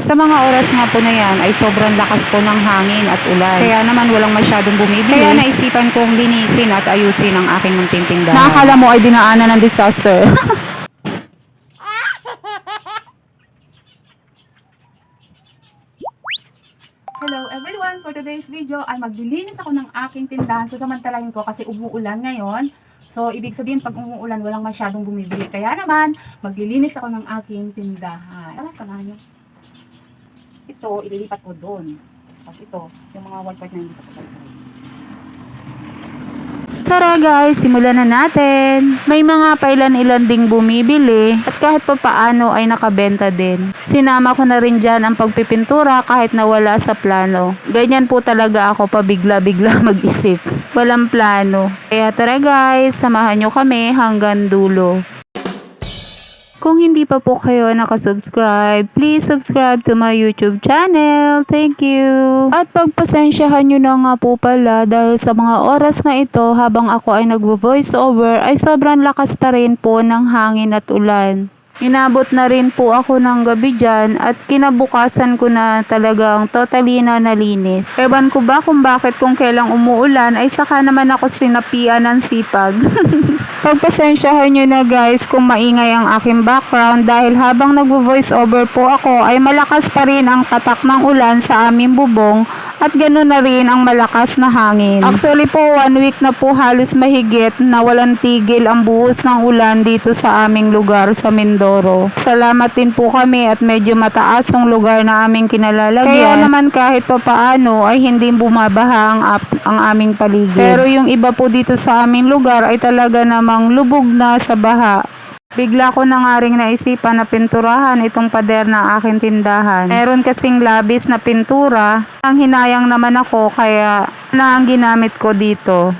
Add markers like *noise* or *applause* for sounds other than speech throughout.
Sa mga oras nga po na yan ay sobrang lakas po ng hangin at ulan. Kaya naman walang masyadong bumibili. Kaya naisipan kong linisin at ayusin ang aking munting tindahan. Nakakala mo ay dinaanan ng disaster. *laughs* Hello everyone! For today's video ay maglilinis ako ng aking tindahan. So samantalahin ko kasi umuulan ngayon. So ibig sabihin pag umuulan walang masyadong bumibili. Kaya naman maglilinis ako ng aking tindahan. Tara, samahan nyo. Ito, ililipat ko doon. Tapos ito, yung mga white part na hindi ko. Tara guys, simulan na natin. May mga pailan-ilan ding bumibili at kahit pa paano ay nakabenta din. Sinama ko na rin dyan ang pagpipintura kahit nawala sa plano. Ganyan po talaga ako pabigla-bigla *laughs* mag-isip. Walang plano. Kaya tara guys, samahan nyo kami hanggang dulo. Kung hindi pa po kayo nakasubscribe, please subscribe to my YouTube channel. Thank you. At pagpasensyahan nyo na nga po pala dahil sa mga oras na ito habang ako ay nagvo-voice over ay sobrang lakas pa rin po ng hangin at ulan. Inabot na rin po ako ng gabi dyan at kinabukasan ko na talagang totally na nalinis. Ewan ko ba kung bakit kung kailang umuulan ay saka naman ako sinapian ng sipag. *laughs* Pagpasensyahan nyo na guys kung maingay ang aking background dahil habang nagvo-voice over po ako ay malakas pa rin ang patak ng ulan sa aming bubong at ganoon na rin ang malakas na hangin. Actually po one week na po halos mahigit na walang tigil ang buhos ng ulan dito sa aming lugar sa Mindoro. Salamat din po kami at medyo mataas ng lugar na aming kinalalagyan. Kaya naman kahit papaano ay hindi bumabaha ang, ap- ang aming paligid. Pero yung iba po dito sa aming lugar ay talaga namang lubog na sa baha. Bigla ko na nga ring naisipan na pinturahan itong pader ng aking tindahan. Meron kasing labis na pintura. Ang hinayang naman ako kaya na ang ginamit ko dito.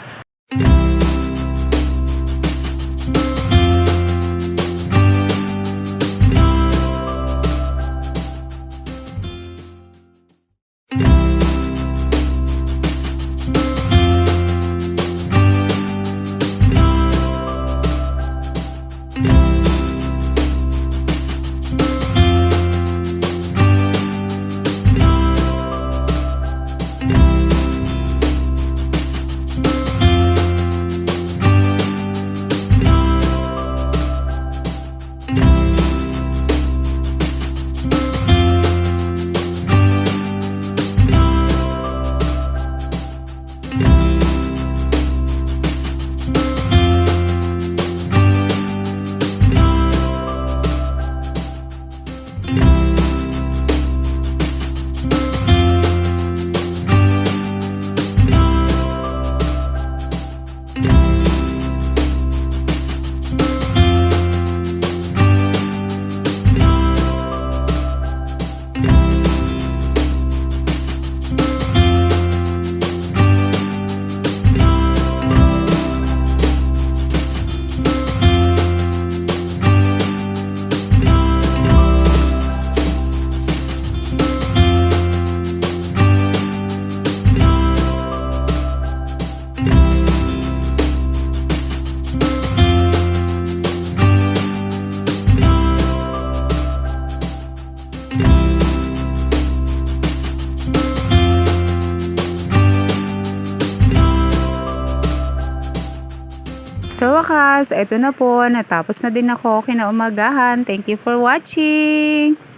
Sa wakas, eto na po. Natapos na din ako kinaumagahan. Thank you for watching!